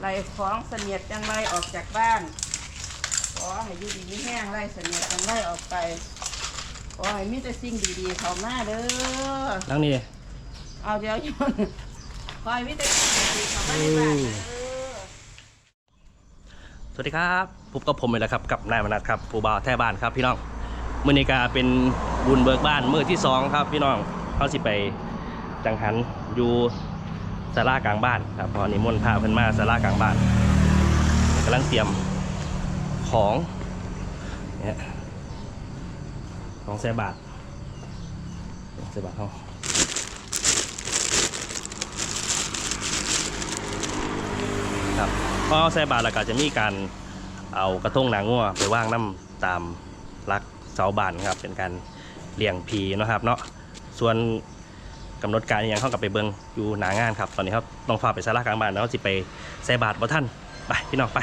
ไล่ของเสนียดจังไรออกจากบ้าน ขอให้อยู่ดีมีแห้งไล่เสนียดจังไรออกไป ขอให้มีแต่สิ่งดีๆเข้ามาเด้อนั่งนี่เอาเดี๋ยวโยนขอให้มีแต่สิ่งดีๆเข้ามาในบ้านเด้อ สวัสดีครับพบกับผมเลยแหละครับกับนายมนัสครับผู้บ่าวแท่บ้านครับพี่น้องมื่อนี้ก็เป็นบุญเบิกบ้านมื้อที่สองครับพี่น้องเขาสิไปจังหันอยู่ ศาลากลางบ้านครับพอนิมนต์พาเพิ่นมาศาลากลางบ้านกำลังเตรียมของเนี่ยของแสบาทของแสบาทเขาครับพอเอาแสบาทแล้วก็จะมีการเอากระทงหนางงัวไปว่างน้ำตามรักเสาบานครับเป็นการเลี้ยงผีนะครับเนาะส่วน กำหนดการยังเข้ากับไปเบิงอยู่หนางานครับตอนนี้ครับต้องฝาไปสาระกลางบ้านแล้วสิไปใส่บาทบ่ท่านไปพี่น้องไป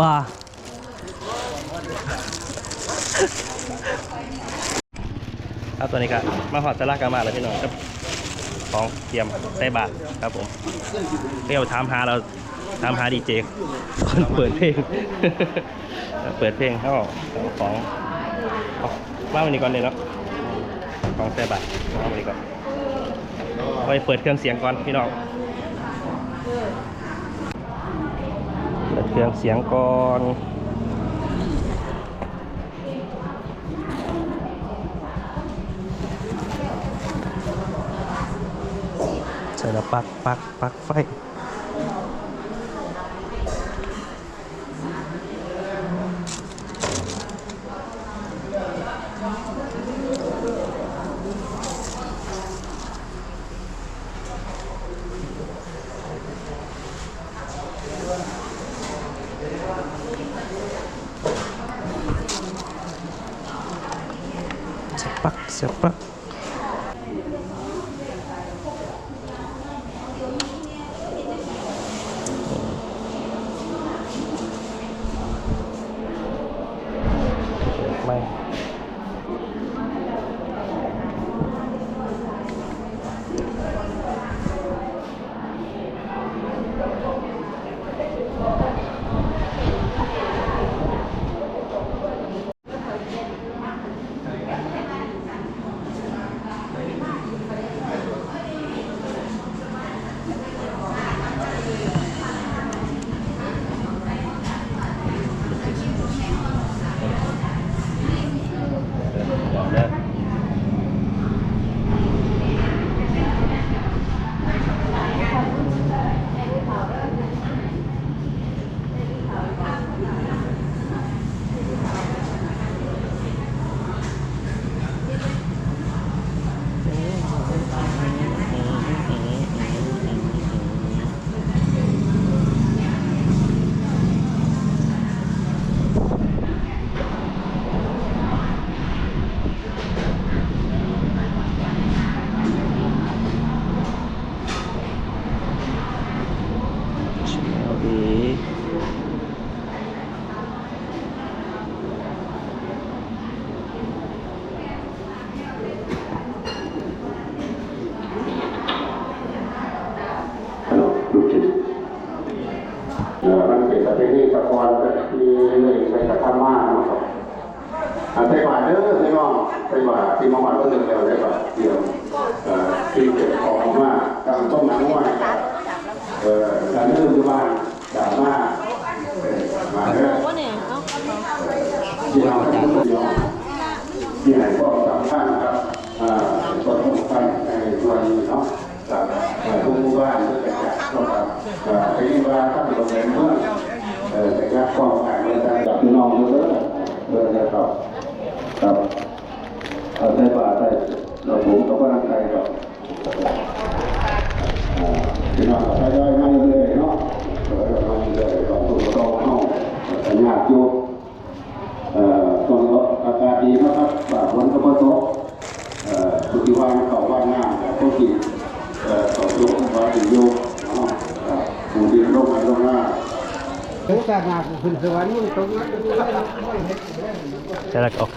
ว่าครับตัวนี้ครับมาหอดสลากามาแล้วพี่น้องครับของเตรียมใส่บาทครับผมเรียกถามหาเราถามหาดีเจคนเปิดเพลง เปิดเพลงเขาเอาของเอาว่าวันนี้ก่อนเลยเนาะของใส่บาทว่าวันนี้ก่อนไปเปิดเครื่องเสียงก่อนพี่น้อง เครื่องเสียงก่อนใส่แล้วปักปักปักไฟ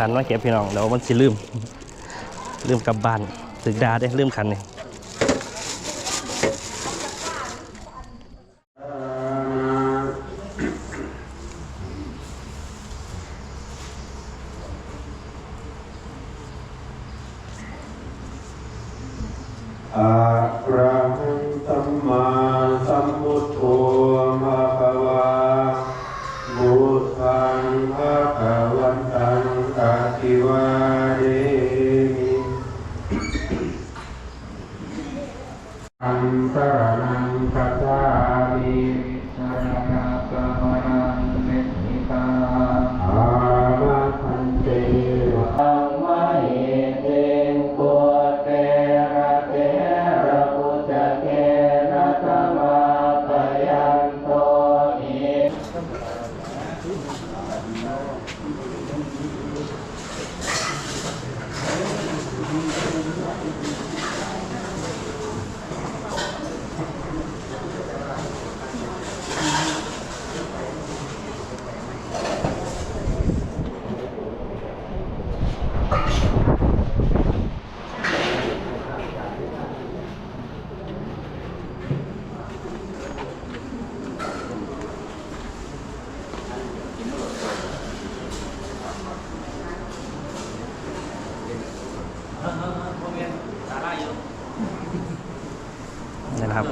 ขันมาเก็บพี่น้องเดี๋ยวมันสิลืมลืมกลับบ้านถึงดาได้ลืมคันนี่ อะระหังสัมมาสัมพุทโธภะคะวาบุตังภะคะวันตังอะทิวาเรมิอันตรนังคัจฉามิ สารณะกมนังเมติตา อามาพันเต ธัมมะเหเตงโกเตระเตระปุจจเกนะธรรมาปยันโตอิ นี่นะครับ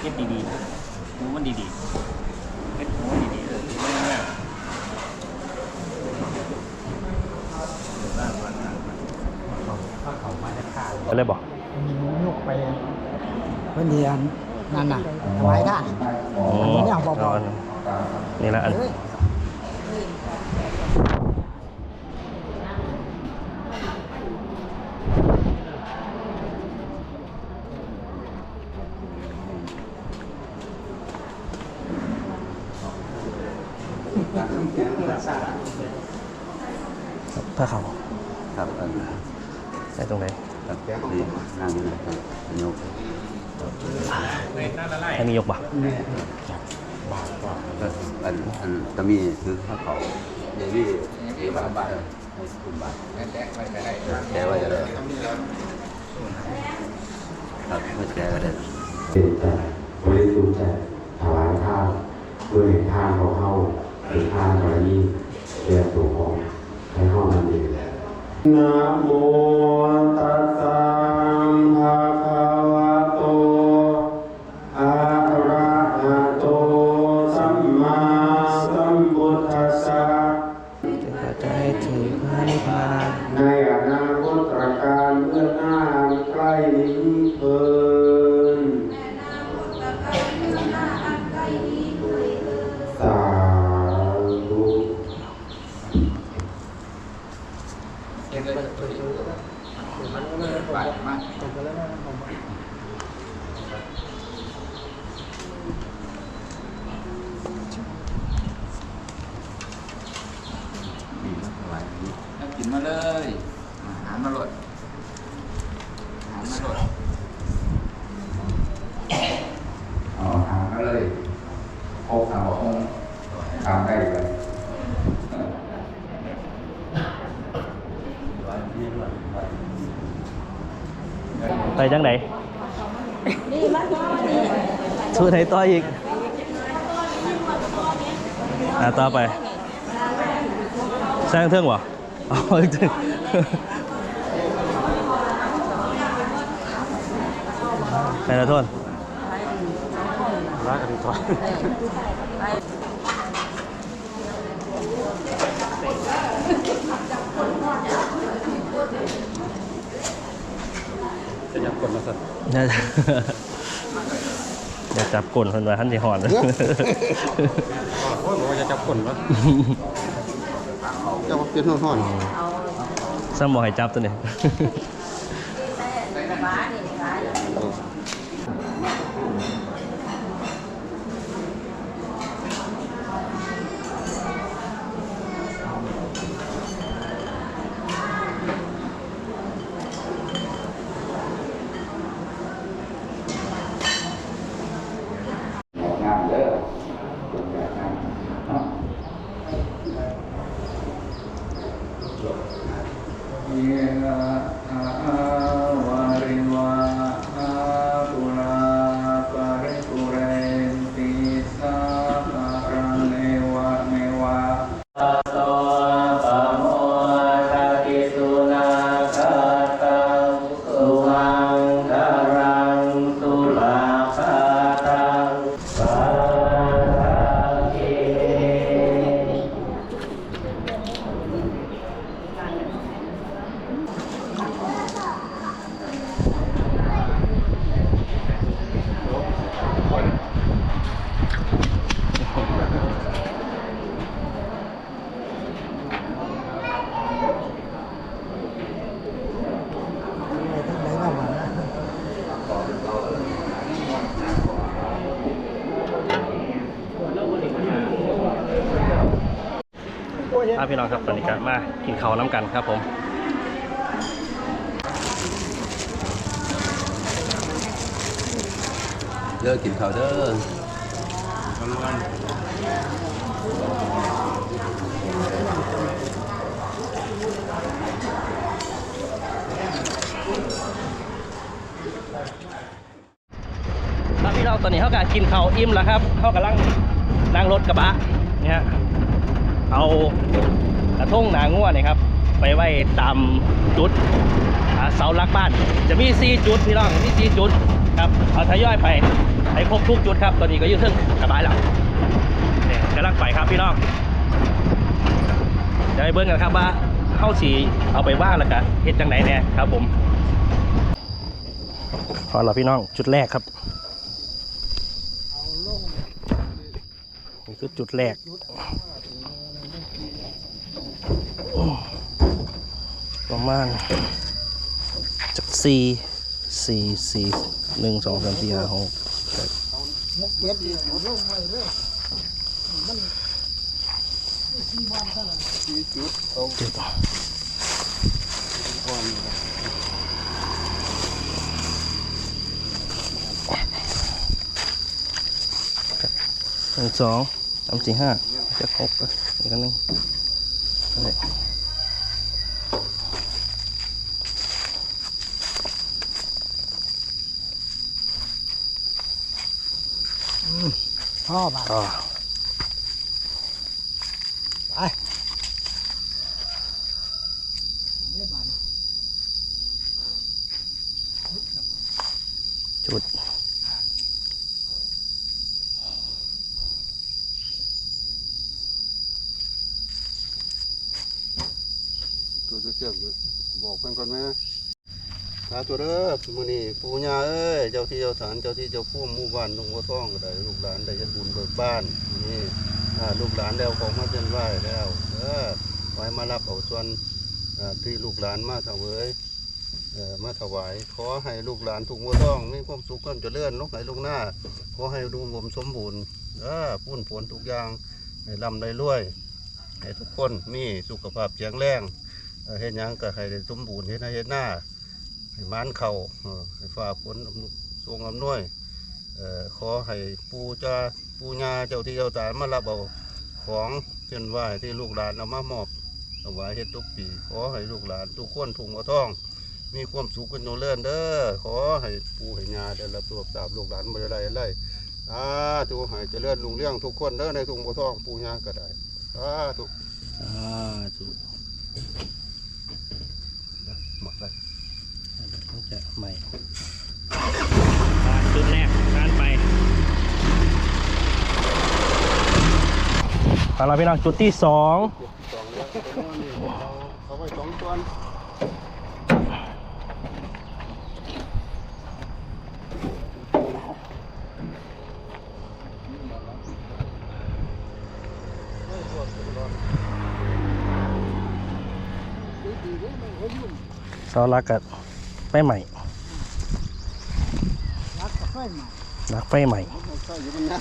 เก็บดีๆหูมัน ดีๆเก็บหูมันดีๆเออไม่ง่ายก็เลยบอกยกไปเพื่อนเดียนนั่นน่ะถวายท่านอ๋อเนี่ยบอกเอาอันนี่ละอัน เอ้ย ผ้าขาว ครับอัน ใส่ตรงไหน ครับนี่นั่งอยู่นะครับยก ให้มียกบ่ ก็อันอันตะมี คือข้าวเขาเดี๋ยวพี่เอ๋บาทบาทคุณบาทแจกไว้ก็ได้แจกไว้ก็ได้ครับไม่แจกก็ได้เป็นใจบริสุทธิ์ใจถวายทานด้วยเห็นทานของเข้าเป็นทานบารมีเรียนตัวของให้ห้องนั่นเองนะโมตัสสะ นี่ครับถวายนี่ กินมาเลยอาหารมาหลดอาหารมาหลด เอาทางก็เลยโคกทางบอกทำได้เลย ไปจังไหน สู้ไหนต่ออีกอ่าต่อไปสร้างเทิงวะเอาอีกทิงใครละโทษรักกันดีกว่าน่าจะ อย่าจับก้นเพิ่นว่าท่านสิหอน โอ้ยบอกว่าจะจับคนวะเจ้าเป็นห่อนซ้ำบ่ให้จับตัวนี้ งามเด้อเป็นแบบนั้นเนาะเยนะอาาวาริวาอาปุราปาริปุเรนติสาคารังเอวะเมวะ โตปะโมทัติสุนาคาตังสุวังคารังสุลาคาตังปาทังเก อะพี่น้องครับตอนนี้ก็มากินข้าวน้ำกันครับผมเลิกกินข้าวเด้อครับพี่น้องตอนนี้เขากำลังกินข้าวอิ่มแล้วครับเขากำลังนั่งรถกระบะเนี่ยฮะเอากระ ทงหนางัวนี่ยครับ ไปไว้ตามจุดเสาลักบ้าน จะมี4จุดพี่น้องมี4จุดครับเอาทยอยไปให้ครบทุกจุดครับ ตอนนี้ก็ยืดถึงกระบะแล้วเนี่ยกำลังไปครับพี่น้องเดี๋ยวไปเบิ้งกันครับว่าเข้าสีเอาไปว่างแล้วก็เฮ็ดจังไหนเนี่ยครับผมพอเราพี่น้องจุดแรกครับนี่คือจุดแรก ประมาณจากสี่สี่สี่หนึ่งสองสามสี่ห้าหกแปดเจ็ดหนึ่งสองสามสี่ห้าเจ็ดหกอีกอันหนึ่งนั่นแหละ พ่อมาอ่าไปเรียบร้อยจุดตัวเชือกบอกเพิ่นก่อนไหมสาธุเด้อมื้อนี้ ปู่ย่าเอ้ยเจ้าที่เจ้าฐานเจ้าที่เจ้าผู้มู่บ้านลวงพ่อทองก็ได้ลูกหลานได้เฮ็ดบุญเบิกบ้านนี่ลูกหลานแล้วของมาเส้นไหว้แล้วเออไว้มารับเอาส่วนที่ลูกหลานมาถวายมาถวาย ขอให้ลูกหลานทุกหมู่ท้องมีความสุขความเจริญลูกไหลลูกหน้า ขอให้ดูงมสมบูรณ์เออพูนผลทุกอย่างให้ร่ำได้รวยให้ทุกคนมีสุขภาพแข็งแรงเฮ็ดยังก็ให้สมบูรณ์เฮ็ดให้เฮ็ดหน้า ให้มานเขาเออให้ฟ้าฝนอำนวยทรงอำนวยเอ่อขอให้ปู่จ้าปู่ย่าเจ้าที่เจ้าตามารับเอาของเช่นไหวที่ลูกหลานเอามามอบถวายเฮ็ดทุกปี ขอให้ลูกหลานทุกคนถุงกระท่อง มีความสุขกันโนเลื่อนเด้อขอให้ปู่ให้ย่าได้รับตัวตามลูกหลานบ่ได้ไรไรอ่าทุกให้เจริญรุ่งเรืองทุกคนเด้อในถุงกระท่องปู่ย่าก็ได้อ่าทุกอ่าจุดหมดเลยต้ จะใหม่ชุดแรกด้านไปพาราพี่น้อจุดที่สองเสอาลักกัน ใหม่รักกับไฟใหม่รักไฟใหม่ใส่อยู่มันนะ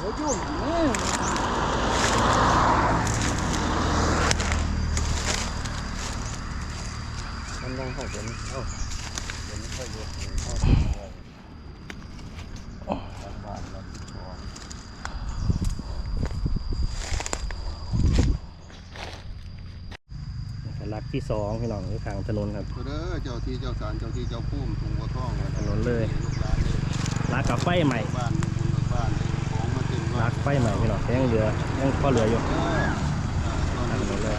โอ้ยยุ่งนี่มันต้องเข้าเป็นเข้าเป็นเข้าอยู่เข้าบ้านแล้วของ รัก ที่สองพี่น้องที่ทางถนนครับ เด้อเจ้าที่เจ้าสารเจ้าที่เจ้าพุ่มถุงหัวท่องถนนเลยลูกหลานเลยรักกับไฟใหม่บ้านบุญเบิกบ้านเลยของมาถึงรักไฟใหม่พี่น้องยังเหลือยังพอเหลืออยู่เออตอนนี้เลย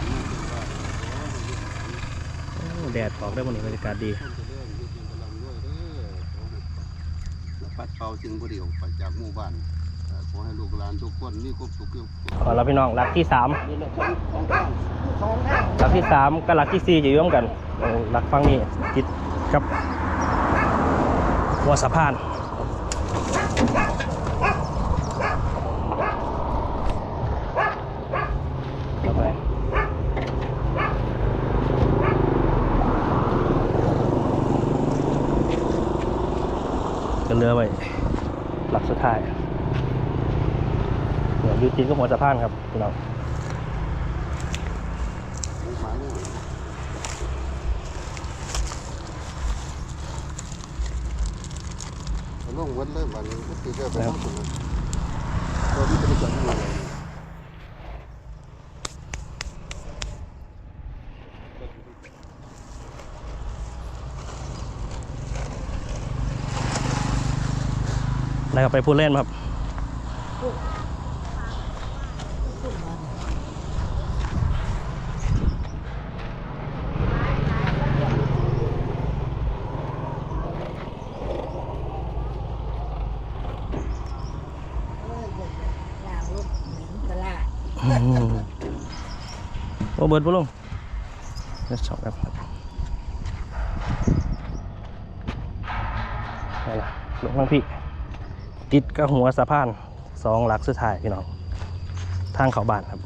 โอ้แดดออกได้บนนี้บรรยากาศดีปัดเป่าสิ่งบุรีออกไปจากหมู่บ้านเอ่อขอให้ลูกหลานทุกคนมีความสุขอยู่ ขอเราพี่น้องรักที่สามนี่แหลักที่สามกับรักที่สี่จะอยู่ร่วมกันเอารักฟังนี้จิตกับหัวสะพานต่อไปก็เหลือไว้หลักสุดท้ายเดี๋ยวอยูจินก็หัวสะพานครับพี่น้อง หมาเนี่ยเอาลงวั ดเลยวันนี้ก็คือไปทั้งสุดเลยเราที่จะไปจัดที่ไหนแล้วไปพูดเล่นครับ ยางลูกเหม็นกระลาด โอ เบิร์ดพุ่ลงจะชอบแบบนี่ล่ะลงทางพี่ ติดกับหัวสะพานสองหลักสุดท้ายพี่น้อง ทางเขาบ้านครับ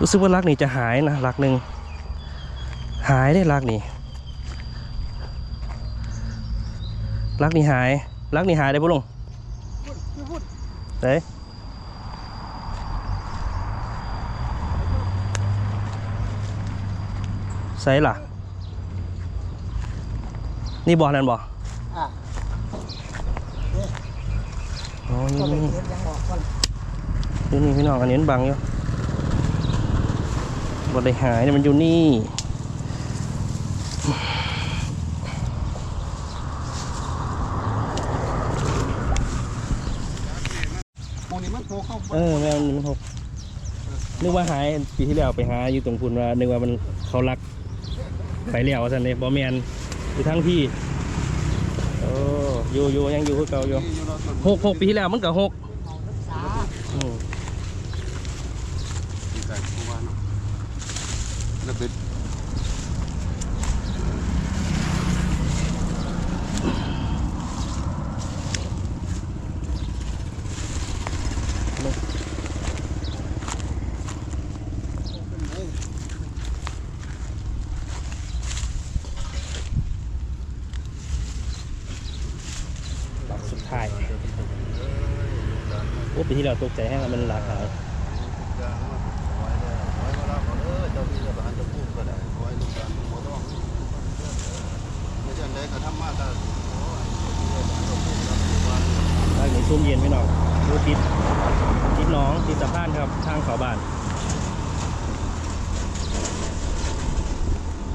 รู้สึกว่าหลักนี้จะหายนะหลักหนึ่ง หายได้หลักนี้หลักนี้หายหลักนี้หายได้พุ่ลงเด้ ใส่ล่ะ นี่บอนั่นบออะอ๋อก็นี่เลยนี่เก็บยังออกก่อนนี่นี่พี่น้องอันนี้มันบังอยู่บอได้หายเนี่ยมันอยู่นี่หมูนี่มันโผล่เข้าเออแมวมันหกนึกว่าหายปีที่แล้วไปหาอยู่ตรงพุนว่านึกว่ามันเขารัก ไปแล้วสันเลยบอแมนอยู่ทั้งที่โอ้อยู่อยู่ยังอยู่คือเก่าอยู่หกหกปีที่แล้วมันก็หกเราอืม แล้วเป็น หลักสุดท้าย โอ้ปีที่แล้วตกใจแห้งมันหลากหลายทาแต่ทางนี้ชุ่มเย็นพี่นองดูติดติดน้องติดสะพานครับทางเขาบ้าน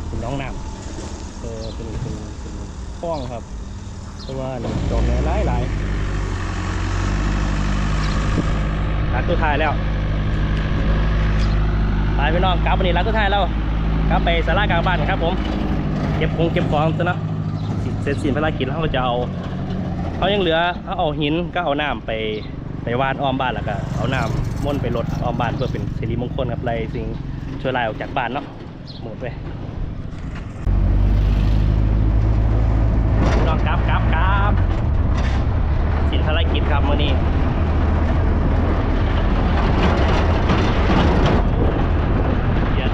เป็นน้องน้ำเออเป็นเป็นเป็นคลองครับ เพราะว่าดอกแหน่หลายหลาย รักตัวท้ายแล้วไปพี่น้องกลับวันนี้รักตัวท้ายแล้วกลับไปสารากลางบ้านครับผมเก็บของเก็บของซะนะเสร็จสิ้นภารกิจแล้วเราจะเอาเขายังเหลือเขาเอาหินก็เอาน้ำไปไปวาดอ้อมบ้านแล้วก็เอาน้ำม่นไปรดอ้อมบ้านเพื่อเป็นสิริมงคลกับไรสิ่งช่วยลายออกจากบ้านเนาะหมดไปนอนกราบกราบกราบสินภารกิจครับมื่อนี้เดี๋ยว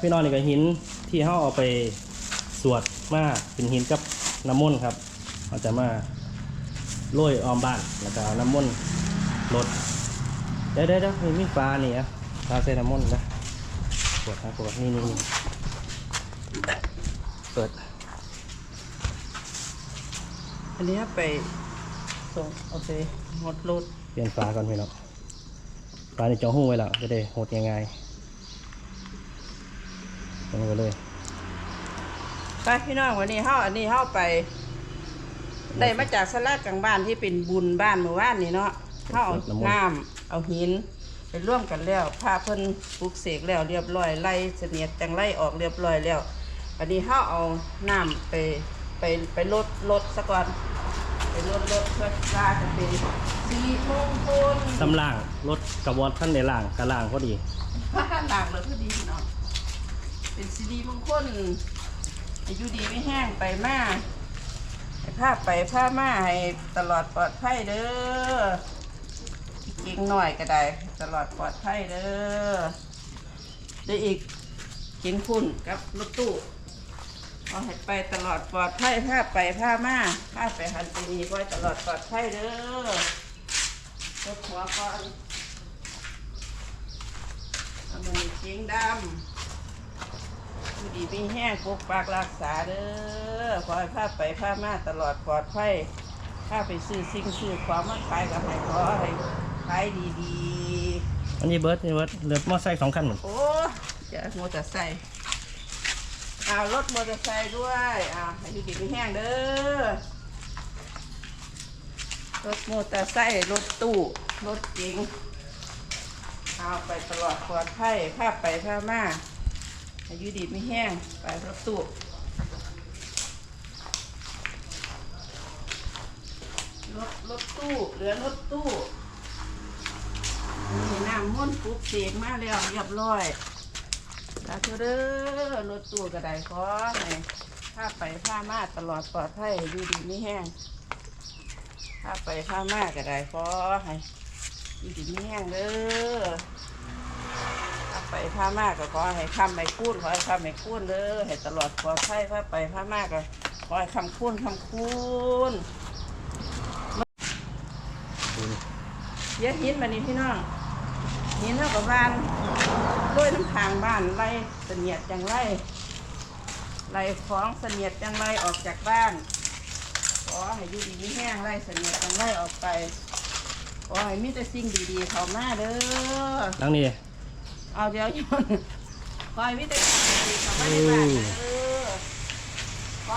แล้วพี่น้องนี่ก็หินที่เขาเอาไปสวดมาเป็นหินกับน้ำมนต์ครับเราจะมาโรยออมบ้านแล้วก็เอาน้ำมนต์รดเดี๋ยวเดี๋ยวเดี๋ยวมีมีฟ้านี่อะฟ้าใส่น้ำมนต์นะปวดนะปวดนี่นี่นี่เปิด อันนี้ไปส่งโอเคหมดรถเปลี่ยนฟ้าก่อนพี่น้องฟ้านี่จองหุ้งไว้แล้วจะได้หดง่ายๆ ลงไปเลย ไปพี่น้องวันนี้เฮาอันนี้เฮาไปได้มาจากสลากกลางบ้านที่เป็นบุญบ้านเมื่อวานนี่เนาะเฮาเอาน้ำเอาหินไปร่วมกันแล้วพาเพิ่นปลูกเสกแล้วเรียบร้อยไล่เสนียดจังไล่ออกเรียบร้อยแล้วอันนี้เฮาเอาน้ำไปไปไปลดลดซะก่อนไปลดลดเพื่อลาจะเป็นสีมงคลตำล่างรถกระวอดขั้นในล่างกระล่างพอดีหลังเลยพอดีพี่น้อง เป็นสีดีมงคลอายุดีไม่แห้งไปมาให้ผ้าไปผ้ามาให้ตลอดปลอดภัยเด้อเก่งหน่อยก็ได้ ตลอดปลอดภัยเด้อได้อีกเก่งคุณกับรถตู้เอาให้ไปตลอดปลอดภัยผ้าไปผ้ามาผ้าไปหันไปนีไว้ตลอดปลอดภัยเด้อรถหัวก่อนอันนี้เชียงดำ อยู่ดีมีแห้งปกปักรักษาเด้อขอให้พาไปพามาตลอดปลอดภัยพาไปซื้อสิ่งซื้อความมาขายกับให้ขอให้ขายดีอันนี้เบิร์ดนี่เบิร์ดเหลือมอไซค์สองคันเหมือนๆโอ้จะมอเตอร์ไซค์เอารถมอเตอร์ไซค์ด้วยเอาให้อยู่ดีมีแห้งเด้อรถมอเตอร์ไซค์รถตู้รถเก๋งเอาไปตลอดปลอดภัยพาไปพามา อายุดีไม่แห้งไปรถตู้รถรถตู้เหลือรถตู้นี่น้ำม้วนปุ๊บเสียงมาแล้วเรียบร้อยสาธุเด้อรถตู้ก็ไดขอให้ผ้าไปผ้ามาตลอดปลอดภัยอายุดีไม่แห้งผ้าไปผ้ามาก็ไดขอให้อายุดีไม่แห้งเด้อ ไปผ้ามากก็ขอให้คำไม่คูนขอให้คำไม่คูนเด้อให้ตลอดปลอดภัยถ้าไปผ้ามากก็ขอให้คำคูนคำคูนเยอะหินมานี่พี่น้องหินเท่ากับบ้านด้วยน้ำทางบ้านไล่เสนียดจังไล่ไล่ของเสนียดจังไล่ออกจากบ้านขอให้อยู่ดีมีแห้งไล่เสนียดจังไล่ออกไปขอให้มีแต่สิ่งดีๆเข้ามาเด้อนั่งนี่ เอาเดี๋ยวโยนคอยวิทยาดีกลับมาใบ้านเออ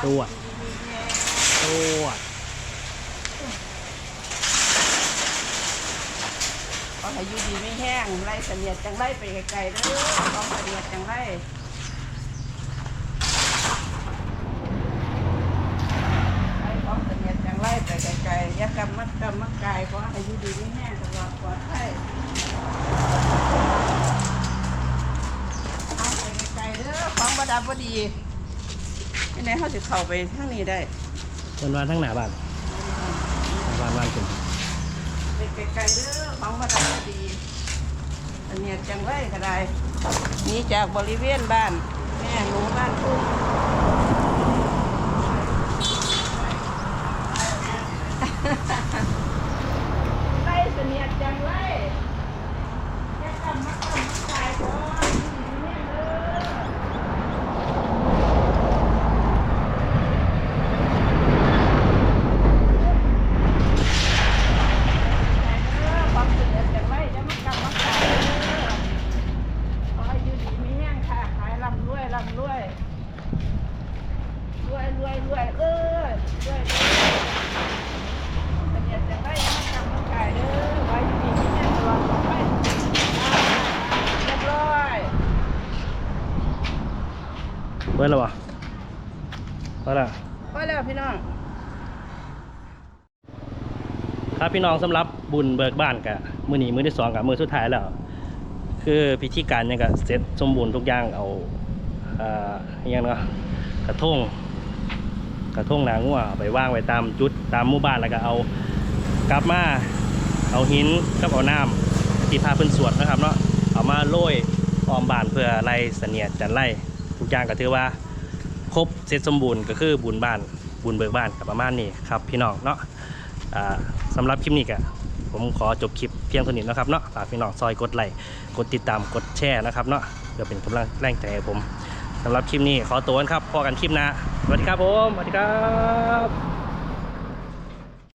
ตัวตัวขอให้อยู่ดีไม่แห้งไล่เสนียดจังไล่ไปไกลๆเด้อต้องเสนียดจังไล่ไล่ของเสนียดจังไล่ไปไกลๆอย่ากำมัดกำมัดกายขอให้อยู่ดีไม่แห้งตลอดปลอดภัยเอาไปไกลๆเด้อของบดับบดีที่ไหนเขาจะเข้าไปทางนี้ได้เป็นวันทั้งหน้าบ้านหน้าบ้านบ้านเป็นไปไกลๆเด้อของมาทำดี อันเนี้ยจังไรก็ได้หนี่จากบริเวณบ้าน แม่หนูบ้านทุ่งไล่เสนียดจังไรแค่กำมักกำมักกายก่อนแม่เด้อความเสนียดจังไรจะมักกำมักกายเด้อขอให้อยู่ดีมีแห้งค่ะขายลำรวยลำรวย รวยรวยรวยเอ้ยรวยรวยเป็นอยากจะได้ยังไม่กำลังกายเด้อไว้ดีที่เนี่ยตลอดไปเรียบร้อย เบิร์ดแล้ววะเบิ ร์ดแล้วพี่น้อง ครับพี่น้องสำหรับบุญเบิกบ้านกะมือหนีมือที่สองกับมือสุดท้ายแล้ว คือพิธีการเนี่ยก็เสร็จสมบูรณ์ทุกอย่างเอาเอ่ออหยังเนาะกระทงกระทงนางัวเอาไปวางไว้ตามจุดตามหมู่บ้านแล้วก็เอากลับมาเอาหินกับเอาน้ำที่พาเพิ่นสวดนะครับเนาะเอามาโรยออมบานเพื่อไล่เสนียดจันไล่ทุกอย่างก็ถือว่า ครบเสร็จสมบูรณ์ก็คือบุญบ้านบุญเบิกบ้านกับประมาณนี้ครับพี่น้องเนาะสำหรับคลิปนี้ก็ผมขอจบคลิปเพียงเท่านี้นะครับเนาะฝากพี่น้องซอยกดไลค์กดติดตามกดแชร์นะครับเนาะเพื่อเป็นกำลังแรงใจผมสำหรับคลิปนี้ขอตัวกันครับพอกันคลิปหน้าสวัสดีครับผมสวัสดีครับ